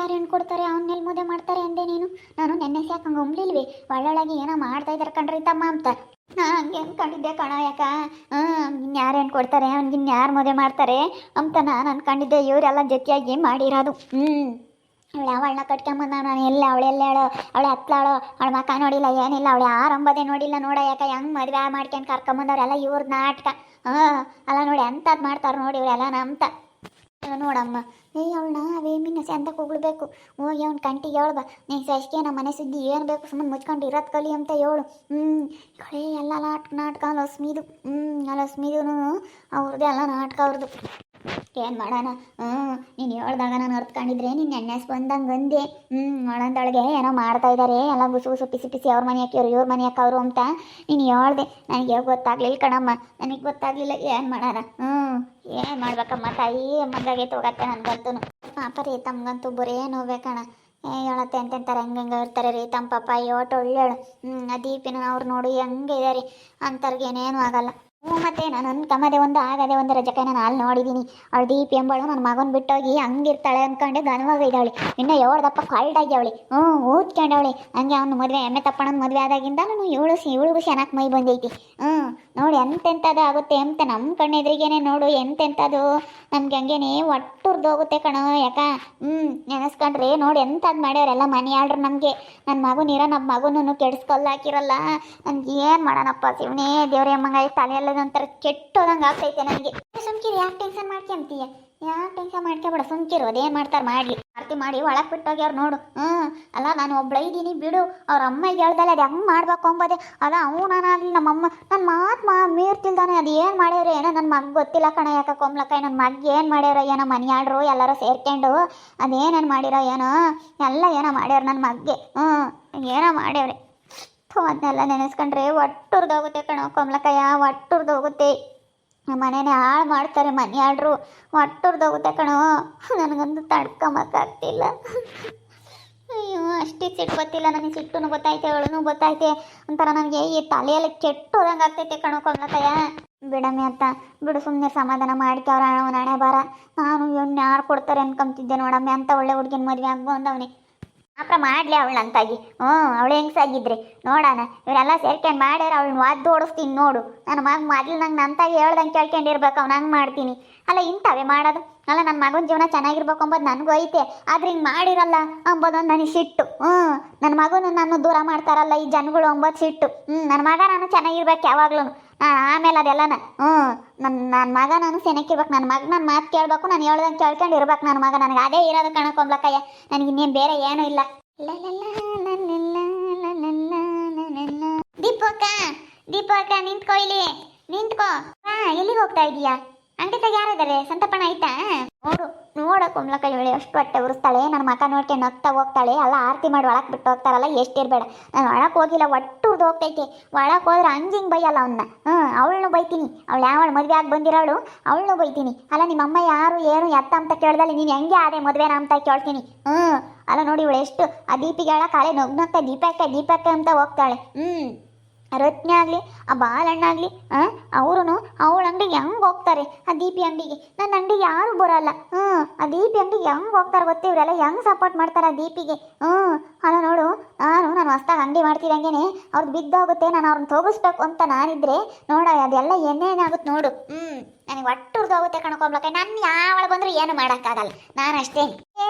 ಯಾರು ಹೆಣ್ಣು ಕೊಡ್ತಾರೆ, ಅವ್ನ ಮೇಲೆ ಮುದ್ದೆ ಮಾಡ್ತಾರೆ ಅಂದೆ ನೀನು? ನಾನು ನೆನ್ನೆ ಸಾಕು ಹಂಗೆ ಉಮ್ಲಿಲ್ವಿ ಒಳ್ಳೊಳಗೆ ಏನೋ ಮಾಡ್ತಾ ಇದ್ದಾರೆ ಕಣ್ರಿ ತಮ್ಮ ಅಂತ. ನಾ ಹಂಗೆ ಅನ್ಕೊಂಡಿದ್ದೆ ಕಣ ಯಾಕ? ಹ್ಞೂ ಯಾರು ಹೆಣ್ಣು ಕೊಡ್ತಾರೆ ಅವ್ನಿಗಿನ್ ಯಾರು ಮದುವೆ ಮಾಡ್ತಾರೆ ಅಂತ ನಾನು ಅನ್ಕೊಂಡಿದ್ದೆ. ಇವರೆಲ್ಲ ಜೊತೆಯಾಗಿ ಮಾಡಿರೋದು. ಹ್ಞೂ ಅವಳು ಅವಳನ್ನ ಕಟ್ಕೊಂಬಂದ ನಾನು ಎಲ್ಲ ಅವಳೆಲ್ಲ ಹೇಳೋ ಅವಳೆ ಹತ್ಲಾಳೋ ಅವಳ ಮಕ್ಕ ನೋಡಿಲ್ಲ, ಏನಿಲ್ಲ, ಅವಳು ಆರಂಭದೇ ನೋಡಿಲ್ಲ ನೋಡ ಯಾಕ? ಹೆಂಗ್ ಮದುವೆ ಮಾಡ್ಕೊಂಡು ಕರ್ಕೊಂಬಂದವ್ರೆಲ್ಲ ಇವ್ರ ನಾಟಕ. ಹಾಂ ಅಲ್ಲ ನೋಡಿ ಅಂತದ್ ಮಾಡ್ತಾರೆ ನೋಡಿ ಇವರೆಲ್ಲ ನಮ್ತ. ನೋಡಮ್ಮ. ಏ, ಅವಳನ್ನ ಅವೇ ಮಿನ್ನ ಅಂತ ಕೂಗ್ಳ್ಬೇಕು ಹೋಗಿ ಅವ್ನ ಕಂಟಿಗೆ ಬಾ. ನೀ ಸಸ್ಕೆ ನಮ್ಮ ಮನೆ ಸುದ್ದಿ ಏನು ಬೇಕು ಸುಮ್ಮನೆ ಮುಚ್ಕೊಂಡು ಇರೋದು ಕಲಿ ಅಂತ ಹೇಳು. ಹ್ಞೂ ಕಳೆ ಎಲ್ಲ ನಾಟಕ ನಾಟಕ ಲಸ್ಮಿದು ಹ್ಞೂ ಲಸ್ಮಿದು ಅವ್ರದ್ದು ಎಲ್ಲ ನಾಟಕ ಅವ್ರದ್ದು ಏನು ಮಾಡೋಣ? ಹ್ಞೂ ನೀನು ಹೇಳ್ದಾಗ ನಾನು ಅರ್ತ್ಕೊಂಡಿದ್ರೆ ನೀನು ಎಣ್ಣೆಸ್ ಬಂದಂಗೆ ಅಂದೆ ಹ್ಞೂ ಒಳಂದೊಳಗೆ ಏನೋ ಮಾಡ್ತಾ ಇದ್ದಾರೆ ಎಲ್ಲ ಗುಸು ಗುಸು ಪಿಸಿ ಪಿಸಿ ಅವ್ರ ಮನೆ ಹಾಕಿವ್ರು ಇವ್ರ ಮನೆ ಹಾಕವ್ರು ಅಂತ ನೀನು ಹೇಳ್ದೆ. ನನಗೆ ಗೊತ್ತಾಗ್ಲಿಲ್ಲ ಕಣಮ್ಮ, ನನಗೆ ಗೊತ್ತಾಗ್ಲಿಲ್ಲ, ಏನು ಮಾಡೋಣ? ಹ್ಞೂ ಏನು ಮಾಡ್ಬೇಕಮ್ಮ ತಾಯಿ ಮಗಾಗೆ ಹೋಗತ್ತೆ ನನಗಂತೂ ಪಾಪ ರೀ ತಮ್ಗಂತೂ ಬರೇ ನೋವೇ ಕಣ. ಏ, ಹೇಳತ್ತೆ ಅಂತಾರೆ ಹೆಂಗೆ ಹೆಂಗೆ ಇರ್ತಾರೆ ರೀ ತಮ್ಮ ಪಾಪ ಯೋಟ ಒಳ್ಳೇಳು ಹ್ಞೂ ಆ ದೀಪಿನ ಅವ್ರು ನೋಡಿ ಹೆಂಗೆ ಇದ್ದಾರೆ ಅಂಥವ್ರಿಗೆ ಏನೇನು ಆಗಲ್ಲ. ಮತ್ತೆ ನಾನು ಅನ್ಕಮ್ಮದೆ ಒಂದು ಆಗದೆ ಒಂದು ರಜಕ್ಕೆ ನಾನು ಅಲ್ಲಿ ನೋಡಿದ್ದೀನಿ ಅವಳು ದೀಪಿ ಎಂಬಳು ನನ್ನ ಮಗನ ಬಿಟ್ಟೋಗಿ ಹಂಗಿರ್ತಾಳೆ ಅನ್ಕೊಂಡೆ ಗನವಾಗ ಇದ್ದಾಳೆ ಇನ್ನು ಏಳ್ದಪ್ಪ ಆಗಿ ಅವಳಿ ಹ್ಞೂ ಊದ್ಕೊಂಡವಳೆ. ಹಂಗೆ ಅವ್ನು ಮದುವೆ, ಎಮ್ಮೆ ತಪ್ಪಣ್ಣನ ಮದುವೆ ಆದಾಗಿಂದ ನಾನು ಇವಳು ಇವಳಿಗೂ ಚೆನ್ನಾಗಿ ಮೈ ಬಂದೈತಿ. ಹ್ಞೂ ನೋಡಿ ಎಂತೆಂಥದ್ದು ಆಗುತ್ತೆ ಅಂತ ನಮ್ಮ ಕಣ್ಣೆದ್ರಿಗೇನೆ ನೋಡು ಎಂತೆಂಥದ್ದು. ನಮ್ಗೆ ಹಂಗೇನೆ ಒಟ್ಟುರ್ದೋಗುತ್ತೆ ಕಣೋ ಯಾಕ? ಹ್ಞೂ ನೆನೆಸ್ಕೊಂಡ್ರೆ ನೋಡಿ ಎಂಥದ್ದು ಮಾಡ್ಯಾರೆಲ್ಲ ಮನೆ ಆಳ್ರು ನಮಗೆ. ನನ್ನ ಮಗುನಿರೋ ನಮ್ಮ ಮಗುನೂ ಕೆಡಿಸ್ಕೊಲ್ಲ ಹಾಕಿರಲ್ಲ ನನ್ಗೆ ಏನು ಮಾಡೋಣಪ್ಪ ಶಿವನೇ, ದೇವ್ರ ಎಮ್ಮಂಗಾಯಿ ತಲೆಯೆಲ್ಲ ಒಂಥರ ಕೆಟ್ಟೋದಂಗೆ ಆಗ್ತೈತೆ ನನಗೆ. ಸುಮ್ಕಿರಿ, ಯಾಕೆ ಟೆನ್ಷನ್ ಮಾಡ್ಕೊಂತೀಯ ಯಾಕೆ ಟೆನ್ಷನ್ ಮಾಡ್ಕೊಬೇಡ ಸುಮ್ಕಿರು ಅದೇನು ಮಾಡ್ತಾರೆ ಮಾಡಲಿ. ಆರತಿ ಮಾಡಿ, ಒಳಗೆ ಬಿಟ್ಟೋಗ್ಯಾರ ನೋಡು. ಹ್ಞೂ ಅಲ್ಲ, ನಾನು ಒಬ್ಳು ಇದ್ದೀನಿ, ಬಿಡು. ಅವ್ರ ಅಮ್ಮಗೆ ಹೇಳ್ದಲ್ಲ, ಅದು ಹೆಂಗೆ ಮಾಡ್ಬೇಕು ಅಂಬೋದೆ. ಅದ ನಾನಾಗಲಿ ನಮ್ಮಮ್ಮ ನನ್ನ ಮಾತು ಮಾ ಮೀರ್ತಿಲ್ದಾನೆ ಅದು ಏನು ಮಾಡ್ಯಾರೋ ಏನೋ ನನ್ನ ಮಗ ಗೊತ್ತಿಲ್ಲ ಕಣ, ಯಾಕ ಕೊಮ್ಲಕ್ಕ ನನ್ನ ಮಗ ಏನು ಮಾಡ್ಯಾರೋ ಏನೋ ಮನೆಯಾಡ್ರು, ಎಲ್ಲರೂ ಸೇರ್ಕೊಂಡು, ಅದೇನೇನು ಮಾಡಿರೋ ಏನೋ, ಎಲ್ಲ ಏನೋ ಮಾಡ್ಯಾರ ನನ್ನ ಮಗ್ಗೆ. ಹ್ಞೂ ಏನೋ ಮಾಡ್ಯಾವ್ರೆ. ಅದನ್ನೆಲ್ಲ ನೆನೆಸ್ಕೊಂಡ್ರೆ ಒಟ್ಟುರ್ದೋಗುತ್ತೆ ಕಣೋ ಕೊಮ್ಲಕಾಯ ಒಟ್ಟುರ್ದೋಗುತ್ತೆ. ಮನೇನೆ ಹಾಳು ಮಾಡ್ತಾರೆ ಮನೆಯಾಡ್ರು ಒಟ್ಟುರ್ದೋಗುತ್ತೆ ಕಣೋ. ನನಗಂತೂ ತಡ್ಕೊಂಬಕ್ಕಾಗ್ತಿಲ್ಲ ಅಯ್ಯೋ ಅಷ್ಟೇ ಸಿಟ್ಟು ಗೊತ್ತಿಲ್ಲ. ನನಗೆ ಸಿಟ್ಟು ಗೊತ್ತಾಯ್ತೆ ಅವಳು ಗೊತ್ತಾಯ್ತೆ. ಒಂಥರ ನನಗೆ ಈ ತಲೆಯಲ್ಲಿ ಕೆಟ್ಟೋದಂಗೆ ಆಗ್ತೈತೆ ಕಣೋ ಕೊಮ್ಲಕಾಯ ಬಿಡಮ್ಮೆ ಅಂತ ಬಿಡು ಸುಮ್ಮನೆ ಸಮಾಧಾನ ಮಾಡ್ಕೆ, ಅವ್ರ ಅವನ ಹಣೆ ಬಾರ ನಾನು ಇವ್ನ ಯಾರು ಕೊಡ್ತಾರೆ ಅನ್ಕೊಂತಿದ್ದೆ ನೋಡಮ್ಮೆ. ಅಂತ ಒಳ್ಳೆ ಹುಡುಗಿನ ಮದುವೆ ಆಗ್ಬೋ ಅಂದವನೇ ಮಾತ್ರ ಮಾಡ್ಲಿ ಅವಳು ಅಂತಾಗಿ. ಹ್ಞೂ ಅವಳು ಹೆಂಗ್ಸಾಗಿದ್ರಿ. ನೋಡೋಣ, ಇವರೆಲ್ಲ ಸೇರ್ಕೊಂಡು ಮಾಡ್ಯಾರ, ಅವಳನ್ನ ವಾದ್ದು ಓಡಿಸ್ತೀನಿ ನೋಡು. ನನ್ನ ಮಗ ಮೊದಲು ನಂಗೆ ನಂತಾಗಿ ಹೇಳ್ದಂಗೆ ಕೇಳ್ಕೊಂಡಿರ್ಬೇಕು, ಅವ್ನು ಹಂಗೆ ಮಾಡ್ತೀನಿ. ಅಲ್ಲ, ಇಂಥವೇ ಮಾಡೋದು? ಅಲ್ಲ ನನ್ನ ಮಗನ ಜೀವನ ಚೆನ್ನಾಗಿರ್ಬೇಕು ಅಂಬೋದು ನನಗೂ ಐತೆ. ಆದ್ರೆ ಹಿಂಗೆ ಮಾಡಿರಲ್ಲ ಅಂಬೋದೊಂದು ನನಗೆ ಸಿಟ್ಟು ಹ್ಞೂ ನನ್ನ ಮಗನ ನಾನು ದೂರ ಮಾಡ್ತಾರಲ್ಲ ಈ ಜನಗಳು ಅಂಬೋದು ಸಿಟ್ಟು ಹ್ಞೂ ನನ್ನ ಮಗ ನಾನು ಚೆನ್ನಾಗಿರ್ಬೇಕು ಯಾವಾಗ್ಲೂ ಆಮೇಲೆ ಅದೆಲ್ಲನ ಹ್ಞೂ ನನ್ನ ನನ್ನ ಮಗ ನಾನು ಸೆನಕ್ಕಿರ್ಬೇಕು ನನ್ನ ಮಗ ನನ್ನ ಮಾತು ಕೇಳಬೇಕು ನಾನು ಹೇಳ್ದಂಗೆ ಕೇಳ್ಕೊಂಡು ಇರ್ಬೇಕು ನನ್ನ ಮಗ ನನಗೆ ಅದೇ ಇರೋದು ಕಣಕೊಂಬ್ಲಕ್ಕಯ್ಯ ನನಗೆ ಇನ್ನೇನು ಬೇರೆ ಏನೂ ಇಲ್ಲ ದೀಪಕ್ಕ ದೀಪಕ್ಕ ನಿಂತ್ಕೊ ಇಲ್ಲಿ ನಿಂತ್ಕೋ ಹಾ ಎಲ್ಲಿಗೆ ಹೋಗ್ತಾ ಇದೀಯಾ ಅಂಟಿತಾಗ ಯಾರಿದ್ದಾರೆ ಸಂತಪಣ ಆಯ್ತಾ ನೋಡು, ನೋಡ ಕುಮ್ಲಕ್ಕ ಹೇಳಿ ಅಷ್ಟು ಹೊಟ್ಟೆ ಉರಿಸ್ತಾಳೆ. ನನ್ನ ಮಕ ನೋಡ್ಕೆ ನಗ್ತಾ ಹೋಗ್ತಾಳೆ. ಎಲ್ಲ ಆರತಿ ಮಾಡಿ ಒಳಕ್ ಬಿಟ್ಟು ಹೋಗ್ತಾರಲ್ಲ ಇರಬೇಡ ನಾನು ಒಳಕ್ ಹೋಗಿಲ್ಲ, ಒಟ್ಟು ಉರ್ದು ಹೋಗ್ತೈತೆ. ಒಳಕ್ ಹೋದ್ರೆ ಹಂಗಿಂಗ್ ಬೈಯಲ್ಲ ಅವನ್ನ ಹ್ಞೂ ಅವಳನ್ನು ಬೈತೀನಿ. ಅವಳು ಯಾವಳು ಮದುವೆ ಆಗಿ ಬಂದಿರೋಳು, ಅವಳನ್ನು ಬೈತೀನಿ. ಅಲ್ಲ ನಿಮ್ಮ ಅಮ್ಮ ಯಾರು, ಏನು ಎತ್ತ ಅಂತ ಕೇಳ್ದಲ್ಲಿ ನೀನು ಹೆಂಗೆ ಆದೆ ಮದುವೆನ ಅಂತ ಕೇಳ್ತೀನಿ. ಹ್ಞೂ ಅಲ್ಲ ನೋಡಿ ಇವಳು ಎಷ್ಟು, ಆ ದೀಪಿಗೆ ಹೇಳ ಕಾಲೆ ನಗ್ನಗ್ತಾ, ದೀಪಕ್ಕೆ ದೀಪಕ್ಕೆ ಅಂತ ಹೋಗ್ತಾಳೆ. ಹ್ಞೂ ರತ್ನ ಆಗಲಿ, ಆ ಬಾಲಣ್ಣ ಆಗಲಿ ಅವರು ಅವಳ ಅಂಗಡಿಗೆ ಹೆಂಗೆ ಹೋಗ್ತಾರೆ, ಆ ದೀಪಿ ಅಂಗಡಿಗೆ? ನನ್ನ ಅಂಗಡಿಗೆ ಯಾರು ಬರಲ್ಲ. ಹ್ಞೂ ಆ ದೀಪಿ ಅಂಗಡಿಗೆ ಹೆಂಗೆ ಹೋಗ್ತಾರೆ ಗೊತ್ತೇ? ಇವರೆಲ್ಲ ಹೆಂಗೆ ಸಪೋರ್ಟ್ ಮಾಡ್ತಾರೆ ಆ ದೀಪಿಗೆ? ಹ್ಞೂ ಅಲ್ಲ ನೋಡು, ನಾನು ನಾನು ಹೊಸ್ದಾಗಿ ಅಂಗಡಿ ಮಾಡ್ತಿದ್ದಂಗೆ ಅವ್ರದ್ದು ಬಿದ್ದೋಗುತ್ತೆ, ನಾನು ಅವ್ರನ್ನ ತೋಗಿಸ್ಬೇಕು ಅಂತ ನಾನಿದ್ರೆ, ನೋಡ, ಅದೆಲ್ಲ ಏನೇನಾಗುತ್ತೆ ನೋಡು. ಹ್ಞೂ ನನಗೆ ಒಟ್ಟು ಉರ್ದೋಗುತ್ತೆ ಕಣ್ಕೊಂಬ್ಲಕ್ಕ ನನ್ನ ಯಾವಳ ಬಂದರೂ ಏನು ಮಾಡೋಕ್ಕಾಗಲ್ಲ. ನಾನು ಅಷ್ಟೇ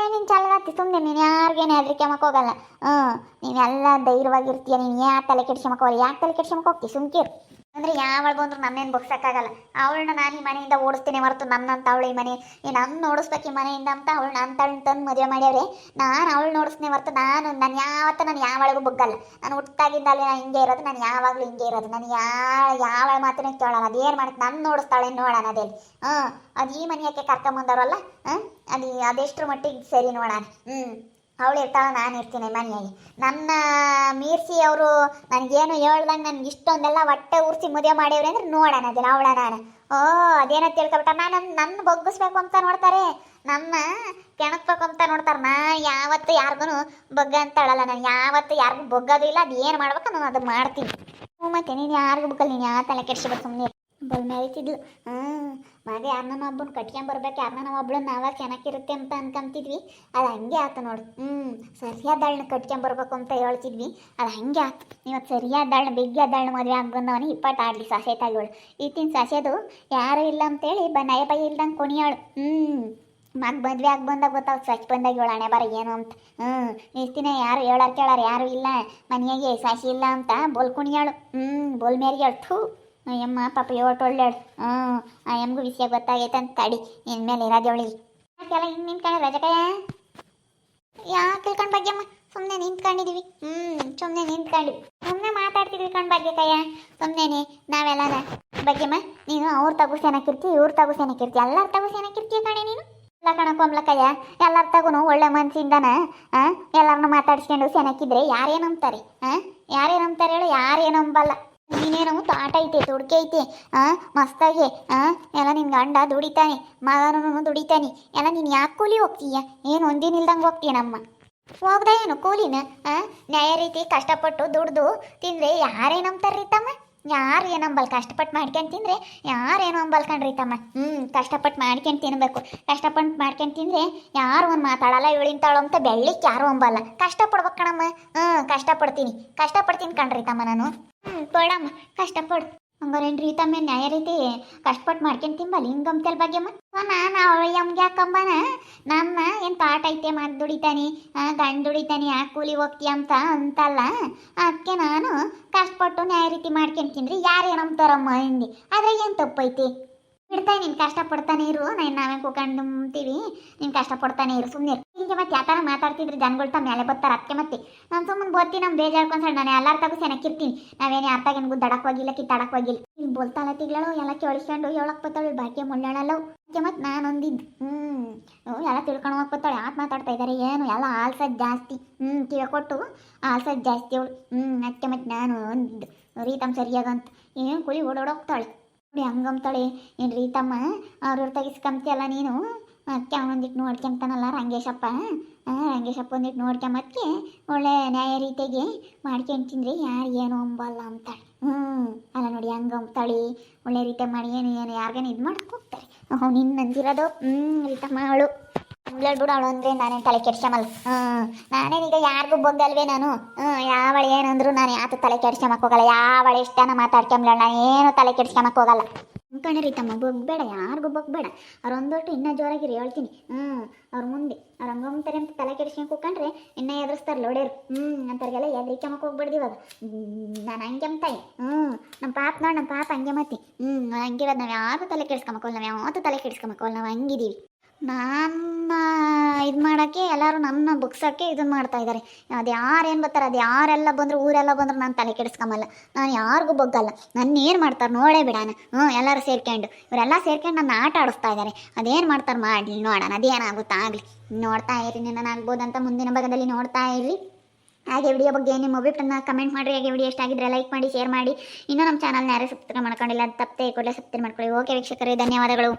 ಏನಿನ್ ಚಲ್ಗತ್ತಿ ಸುಮ್ಮನೆ ನೀನು ಯಾರಿಗೇನು ಹೆದರಿಕೆ ಹೋಗಲ್ಲ. ಹ್ಞೂ ನೀನೆಲ್ಲ ಧೈರ್ಯವಾಗಿರ್ತೀಯ, ನೀನು ಯಾಕೆ ತಲೆ ಕೆಡ್ಸ್ಕೊಂಬಕ್ ಹೋಗಲ್ಲ ಯಾಕೆ ತಲೆ ಕೆಡ್ಸ್ಕೊಂಬಕ್ ಹೋಗ್ತಿ ಸುಮ್ಕಿರು. ಅಂದ್ರೆ ಯಾವಳು ಬಂದ್ರು ನನ್ನೇನು ಬಗ್ಸಕ್ಕಾಗಲ್ಲ. ಅವಳನ್ನ ನಾನು ಈ ಮನೆಯಿಂದ ಓಡಿಸ್ತೀನಿ ಹೊರತು ನನ್ನಂತ ಅವಳು ಈ ಮನೆ ಈ ನನ್ನ ಓಡಿಸ್ಬೇಕು ಈ ಮನೆಯಿಂದ ಅಂತ ಅವಳು ನನ್ನ ತಳ್ಳ ತಂದು ಮದುವೆ ಮಾಡ್ಯಾವ್ರೆ, ನಾನು ಅವಳು ನೋಡಿಸ್ತೀನಿ ಹೊರತು ನಾನು ನಾನು ಯಾವತ್ತ ನಾನು ಯಾವಳಿಗೂ ಬಗ್ಗಲ್ಲ. ನಾನು ಹುಟ್ಟಾಗಿದ್ದಲ್ಲೇ ನಾನು ಹಿಂಗೆ ಇರೋದು, ನಾನು ಯಾವಾಗಲೂ ಹಿಂಗೆ ಇರೋದು. ನಾನು ಯಾವ ಯಾವ ಮಾತನೇ ಕೇಳೋಣ ಅದೇನು ಮಾಡ್ತೀನಿ ನನ್ನ ನೋಡಿಸ್ತಾಳೆ ನೋಡೋಣ ಅದೇಲಿ ಹಾಂ ಅದು ಈ ಮನೆಯಕ್ಕೆ ಕರ್ಕೊಂಬಂದವ್ರಲ್ಲ ಹಾಂ ಅದು ಅದೆಷ್ಟರ ಮಟ್ಟಿಗೆ ಸರಿ ನೋಡೋಣ. ಹ್ಞೂ ಅವಳು ಇರ್ತಾಳ, ನಾನು ಇರ್ತೀನಿ ಮನೆಯಲ್ಲಿ ನನ್ನ ಮೀರ್ಸಿ ಅವರು ನನಗೇನು ಹೇಳ್ದಂಗೆ ನನ್ಗೆ ಇಷ್ಟೊಂದೆಲ್ಲ ಹೊಟ್ಟೆ ಉರ್ಸಿ ಮದುವೆ ಮಾಡ್ಯವ್ರೆ ಅಂದ್ರೆ ನೋಡೋಣ ಅದನ್ನ, ಅವಳ ನಾನು. ಓ, ಅದೇನೋ ತಿಳ್ಕೊಬಿಟ್ಟ. ನಾನು ನನ್ನ ಬಗ್ಗಿಸ್ಬೇಕು ಅಂತ ನೋಡ್ತಾರೆ. ನನ್ನ ಕೆಣಕ್ಬೇಕು ಅಂತ ನೋಡ್ತಾರೆ. ನಾ ಯಾವತ್ತು ಯಾರಿಗೂ ಬಗ್ಗ ಅಂತ ಹೇಳಲ್ಲ ನಾನು. ಯಾವತ್ತು ಯಾರಿಗೂ ಬೊಗ್ಗೋದು ಇಲ್ಲ. ಅದು ಏನು ಮಾಡ್ಬೇಕು ನಾನು ಅದು ಮಾಡ್ತೀನಿ. ಹ್ಞೂ ಮತ್ತೆ ನೀನು ಯಾರಿಗೂ ಬಗ್ಗಲ್ಲ. ನೀನು ಯಾವ ತಲೆ ಕೆಡಿಸ್ಬೇಕು ಸುಮ್ಮನೆ ಬಲ್ ಮೆರಿತಿದ್ಲು ಹ್ಞೂ ಮಗ ಯಾರನ್ನ ಒಬ್ಬನ ಕಟ್ಕೊಂಬರ್ಬೇಕು ಯಾರನ್ನ ಒಬ್ಬಳು ನಾವಾಗ ಚೆನ್ನಾಗಿರುತ್ತೆ ಅಂತ ಅನ್ಕೊಂತಿದ್ವಿ ಅದು ಹಂಗೆ ಆಯ್ತು ನೋಡು. ಹ್ಞೂ ಸರಿಯಾದಳ್ನ ಕಟ್ಕೊಂಬರ್ಬೇಕು ಅಂತ ಹೇಳ್ತಿದ್ವಿ. ಅದು ಹಂಗೆ ಆತು. ಇವತ್ತು ಸರಿಯಾದಳ್ನ ಬಿಗ್ಗಾದಳ್ನ ಮದುವೆ ಆಗಿ ಬಂದವನು ಇಪ್ಪಟ್ಟು ಆಡಲಿ ಸಸೆ ತಗೋಳು ಈತಿನ ಸಸೆದು ಯಾರು ಇಲ್ಲ ಅಂತೇಳಿ ಬ ನಯ ಬೈ ಇಲ್ದಂಗೆ ಕುಣಿಯಾಳು. ಹ್ಞೂ ಮಗ ಮದ್ವೆ ಆಗಿ ಬಂದಾಗ ಗೊತ್ತಾವ್ ಸ್ವಚ್ಛ ಬಂದಾಗ ಇವಳು ಹಣೆ ಬರ ಏನು ಅಂತ. ಹ್ಞೂ ಇಷ್ಟಿನ ಯಾರು ಹೇಳಾರ ಕೇಳಾರ ಯಾರು ಇಲ್ಲ. ಮನೆಯಾಗೆ ಸಾಸಿ ಇಲ್ಲ ಅಂತ ಬೋಲ್ ಕುಣಿಯಾಳು. ಹ್ಞೂ ಬೋಲ್ ಮೇರಿಗೆ ಹೇಳ್ತು ಅಯ್ಯಮ್ಮ ಪಾಪ ಏಟು ಒಳ್ಳೆ ಹ್ಞೂ ಅಯ್ಯಮ್ಗೂ ವಿಷಯ ಗೊತ್ತಾಗೈತೆ ಅಂತ ತಡಿ. ಇನ್ಮೇಲೆ ಇರೋದೇವಳಿಗೆ ಯಾಕೆಲ್ಲ ಹಿಂಗೆ ನಿಂತ್ಕೊಂಡೆ ರಜಕಯ್ಯ? ಯಾಕೆ ಬಗ್ಗೆಮ್ಮ ಸುಮ್ಮನೆ ನಿಂತ್ಕೊಂಡಿದೀವಿ. ಹ್ಞೂ ಸುಮ್ಮನೆ ನಿಂತ್ಕೊಂಡು. ಸುಮ್ಮನೆ ಮಾತಾಡ್ತಿದ್ವಿ ಕಣ್ ಕಯ್ಯ ಸುಮ್ಮನೆ ನಾವೆಲ್ಲ ಬಗ್ಗೆಮ್ಮ ನೀನು ಅವ್ರ ತಗು ಸೇನಕ್ಕಿರ್ತಿ ಇವ್ರ ತಗು ಸೇನಕ್ಕಿರ್ತಿ ಎಲ್ಲರ ತಗು ಸೇನಕ್ಕಿರ್ತೀಯ ಕಣೆ ನೀನು? ಇಲ್ಲ ಕಣಕೊಂಬ್ಲಕ್ಕಯ್ಯ ಎಲ್ಲರ ತಗುನು ಒಳ್ಳೆ ಮನ್ಸಿಂದನ ಎಲ್ಲರನ್ನ ಮಾತಾಡ್ಸ್ಕೊಂಡು ನಂಬ್ತಾರೆ ಹಾಂ ಯಾರೇ ನಂಬ್ತಾರೆ ಹೇಳು ಯಾರೇನಂಬಲ್ಲ ನೀನೇನೋ ತಾಟ ಐತೆ ದುಡ್ಕೆ ಐತೆ, ಆ, ಮಸ್ತಾಗಿ, ಆ, ಎಲ್ಲ ನಿನ್ ಗಂಡ ದುಡಿತಾನೆ ಮಗನೂ ದುಡಿತಾನೆ, ಎಲ್ಲ ನೀನು ಯಾಕೆ ಕೂಲಿ ಹೋಗ್ತೀಯ? ಏನು ಒಂದಿನಿಲ್ದಂಗೆ ಹೋಗ್ತೀಯ ನಮ್ಮ? ಹೋಗ್ದ ಏನು ಕೂಲಿನ, ಆ? ನ್ಯಾಯ ರೀತಿ ಕಷ್ಟಪಟ್ಟು ದುಡ್ದು ತಿಂದ್ರೆ ರೀ ತಮ್ಮ ಯಾರು ಏನು ಅಂಬಲ್ ಕಷ್ಟಪಟ್ಟು ಮಾಡ್ಕೊಂಡು ತಿಂದ್ರೆ ಯಾರೇನು ಅಂಬಲ್ ಕಣ್ರಿ ತಮ್ಮ? ಹ್ಞೂ ಕಷ್ಟಪಟ್ಟು ಮಾಡ್ಕೊಂಡು ತಿನ್ಬೇಕು. ಕಷ್ಟಪಟ್ಟು ಮಾಡ್ಕೊಂಡು ತಿಂದ್ರೆ ಯಾರು ಒಂದು ಮಾತಾಡಲ್ಲ ಇವಳಿಂತಾಳು ಅಂತ ಬೆಳ್ಳಿಕ್ಕೆ ಯಾರು ಅಂಬಲ್ಲ. ಕಷ್ಟಪಡ್ಬೇಕು ಕಣಮ್ಮ. ಹ್ಞೂ ಕಷ್ಟಪಡ್ತೀನಿ. ಕಷ್ಟಪಡ್ತೀನಿ ಕಣ್ರಿ ತಮ್ಮ ನಾನು. ಪಡಮ್ಮ ಕಷ್ಟಪಡು. ಹಂಗಾರೇನ್ರಿ, ತಮ್ಮ ನ್ಯಾಯ ರೀತಿ ಕಷ್ಟಪಟ್ಟು ಮಾಡ್ಕೊಂಡು ತಿಂಬಲ್ಲ ಹಿಂಗಂತಲ್ ಬಗ್ಗೆ ನಾನು ಅವಳು ಯಮ್ಗೆ ಯಾಕಂಬನ? ನಮ್ಮ ಏನು ತಾಟ ಐತೆ ಮಾತು ದುಡಿತಾನೆ? ಗಂಡು ದುಡಿತಾನೆ ಆ ಕೂಲಿ ಹೋಗ್ತೀಯ ಅಂತ ಅಂತಲ್ಲ. ಅದಕ್ಕೆ ನಾನು ಕಷ್ಟಪಟ್ಟು ನ್ಯಾಯ ರೀತಿ ಮಾಡ್ಕೊಂಡು ಏನು ಯಾರೇನಂತಾರಮ್ಮ ಹಿಂದಿ. ಆದ್ರೆ ಏನು ತಪ್ಪೈತಿ? ಬಿಡ್ತಾ ನೀನು ಕಷ್ಟಪಡ್ತಾನೆ ಇರು ನಾನು ನಾವೇ ಕೂತ್ಕೊಂಡ್ತೀವಿ ನೀನು ಕಷ್ಟಪಡ್ತಾನೆ ಇರು ಸುಮ್ಮನೆ ಹಿಂಗೆ ಮತ್ತೆ ಯಾವ ಥರ ಮಾತಾಡ್ತಿದ್ರೆ ಜನಗಳು ತಮ್ಮ ಮೇಲೆ ಬರ್ತಾರೆ. ಅದಕ್ಕೆ ಮತ್ತೆ ನಾನು ಸುಮ್ಮನೆ ಬೋತಿ ನಮ್ಮ ಬೇಜಾರ್ಕೊಂಡು ನಾನು ಎಲ್ಲರ ತಗೋ ಸೆನಕ್ಕಿರ್ತೀನಿ ನಾವೇನು ಯಾರ್ತಾಗ ದಡಕ್ ಹೋಗಿಲ್ಲ, ಕಿತ್ತಾಡಕ್ ಹೋಗಿಲ್ಲ. ಇಲ್ಲಿ ಬೋಲ್ತಾಳ ತಿಗ್ಗಳು ಎಲ್ಲ ಕೇಳಿಸ್ಕೊಂಡು ಹೇಳಕ್ ಬತ್ತಾಳು ಬಾಕಿ ಮುಳ್ಳಳಲ್ಲ. ಅದಕ್ಕೆ ಮತ್ತೆ ನಾನು ಅಂದಿದ್ದು ಹ್ಞೂ ಎಲ್ಲ ತಿಳ್ಕೊಂಡು ಹೋಗ್ಬತ್ತಾಳೆ ಯಾಕೆ ಮಾತಾಡ್ತಾ ಇದ್ದಾರೆ ಏನು, ಎಲ್ಲ ಆಲ್ಸದ್ ಜಾಸ್ತಿ. ಹ್ಞೂ ಕಿವಿ ಕೊಟ್ಟು ಆಲ್ಸದ್ ಜಾಸ್ತಿ ಅವಳು. ಹ್ಞೂ ಅದಕ್ಕೆ ಮತ್ತೆ ನಾನು ಅಂದಿದ್ದು ರೀತಮ್ಮ ಸರಿಯಾಗಂತ. ಏನು ಕುಳಿ ಓಡೋಡೋಗ್ತಾಳೆ ನೋಡಿ ಹಂಗಂತಾಳೆ ಏನು ರೀತಮ್ಮ ಅವ್ರವ್ರ ತೆಗಿಸ್ಕೊಂತಿಯಲ್ಲ ನೀನು? ಅದಕ್ಕೆ ಅವನೊಂದಿಟ್ಟು ನೋಡ್ಕೊಂತಾನಲ್ಲ ರಂಗೇಶಪ್ಪ. ರಂಗೇಶಪ್ಪ ಒಂದಿಟ್ಟು ಮತ್ತೆ ಒಳ್ಳೆ ನ್ಯಾಯ ರೀತಿಗೆ ಮಾಡ್ಕೊಂಡು ತಿಂದ್ರೆ, ಯಾರು ಏನು ಅಂಬಲ್ಲ ಅಂತಾಳೆ. ಹ್ಞೂ ಅಲ್ಲ ನೋಡಿ ಹಂಗೆ ತಳಿ ಒಳ್ಳೆ ರೀತಿ ಮಾಡಿ ಏನು ಏನು, ಯಾರಿಗೇನು ಇದು ಮಾಡಕ್ಕೆ ಹೋಗ್ತಾರೆ. ಅವ್ನು ನಿನ್ನ ನಂದಿರೋದು ಹ್ಞೂ ರೀತಮ್ಮ ಅವಳು. ಬಿಡು ಅವಳು ಅಂದರೆ ನಾನೇನು ತಲೆ ಕೆಡ್ಸಮಲ್ಲ ಹ್ಞೂ ನಾನೇನೀಗ ಯಾರಿಗೂ ಬೊಗ್ಗಲ್ವೇ ನಾನು. ಹ್ಞೂ ಯಾವಳು ಏನಂದ್ರು ನಾನು ಯಾತು ತಲೆ ಕೆಡ್ಸ್ಕೊಂಬಕ್ಕೆ ಹೋಗಲ್ಲ. ಯಾವಳು ಇಷ್ಟನ ಮಾತಾಡ್ಕೊಂಬ್ಲ ನಾನು ಏನು ತಲೆ ಕೆಡ್ಸ್ಕೊಂಬಕ್ಕೆ ಹೋಗಲ್ಲ. ಕಣೆ ರೀತಮ್ಮ ಬೊಗ್ಬೇಡ ಯಾರಿಗೂ ಬೊಗ್ಬೇಡ ಅವ್ರು ಒಂದೊಟ್ಟು ಇನ್ನೂ ಜೋರಾಗಿರಿ, ಹೇಳ್ತೀನಿ. ಹ್ಞೂ ಅವ್ರ ಮುಂದೆ. ಅವ್ರು ಹಂಗಂತಾರೆ ಅಂತ ತಲೆ ಕೆಡಿಸ್ಕೊಂಡು ಕೂತ್ಕೊಂಡ್ರೆ ಇನ್ನೂ ಎದುರಿಸ್ತಾರೆ ಲೋಡೇರು ಹ್ಞೂ ಅಂತಾರಿಗೆಲ್ಲ ಎದ್ರಿಕೆಮಕ್ಕೆ ಹೋಗ್ಬಿಡ್ದು ಇವಾಗ. ನಾನು ಹಂಗೆ ಅಂತಾಯಿ ಹ್ಞೂ ನಮ್ಮ ಪಾಪ ನೋಡಿ ನಮ್ಮ ಪಾಪ ಹಂಗೆ ಮತ್ತಿ. ಹ್ಞೂ ಹಂಗಿರೋದು ನಾವು ಯಾವುದು ತಲೆ ಕೆಡ್ಸ್ಕೊಂಬಕ್ಕೋಲ್ಲ ನಾವು ಯಾವತ್ತೂ ತಲೆ ಕೆಡ್ಸ್ಕೊಂಬಕ್ಕೋಲ್ಲ ನಾವು ಹಂಗಿದ್ದೀವಿ. ನನ್ನ ಇದು ಮಾಡೋಕ್ಕೆ ಎಲ್ಲರೂ ನನ್ನ ಬುಕ್ಸೋಕ್ಕೆ ಇದನ್ನು ಮಾಡ್ತಾ ಇದ್ದಾರೆ ಅದು ಯಾರೇನು ಬರ್ತಾರೆ, ಅದು ಯಾರೆಲ್ಲ ಬಂದರು, ಊರೆಲ್ಲ ಬಂದರು ನಾನು ತಲೆ ಕೆಡಿಸ್ಕೊಂಬಲ್ಲ ನಾನು ಯಾರಿಗೂ ಬಗ್ಗಲ್ಲ. ನನ್ನ ಏನು ಮಾಡ್ತಾರೆ ನೋಡೇ ಬಿಡೋಣ ಹ್ಞೂ ಎಲ್ಲರೂ ಸೇರ್ಕೊಂಡು. ಇವರೆಲ್ಲ ಸೇರ್ಕೊಂಡು ನನ್ನ ಆಟ ಆಡಿಸ್ತಾ ಇದ್ದಾರೆ ಅದೇನು ಮಾಡ್ತಾರೆ ಮಾಡಲಿ, ನೋಡೋಣ. ಅದೇನಾಗುತ್ತಾ ಆಗಲಿ. ನೋಡ್ತಾ ಇರಿ, ನಿನ್ನ ಅಂತ ಮುಂದಿನ ಭಾಗದಲ್ಲಿ ನೋಡ್ತಾ ಇರಿ ಹಾಗೆ ವಿಡಿಯೋ ಬಗ್ಗೆ ನಿಮ್ಮ ಅಭಿಪ್ರಾಯನ ಕಮೆಂಟ್ ಮಾಡಿರಿ. ಹಾಗೆ ವಿಡಿಯೋ ಇಷ್ಟ ಆಗಿದ್ರೆ ಲೈಕ್ ಮಾಡಿ ಶೇರ್ ಮಾಡಿ. ಇನ್ನೂ ನಮ್ಮ ಚಾನಲ್ನ ಯಾರೇ ಸಬ್ಸ್ಕ್ರೈಬ್ ಮಾಡ್ಕೊಂಡಿಲ್ಲ ತಪ್ಪದೆ ಕೂಡಲೇ ಸಬ್ಸ್ಕ್ರೈಬ್ ಮಾಡ್ಕೊಳ್ಳಿ. ಓಕೆ ವೀಕ್ಷಕರೇ, ಧನ್ಯವಾದಗಳು.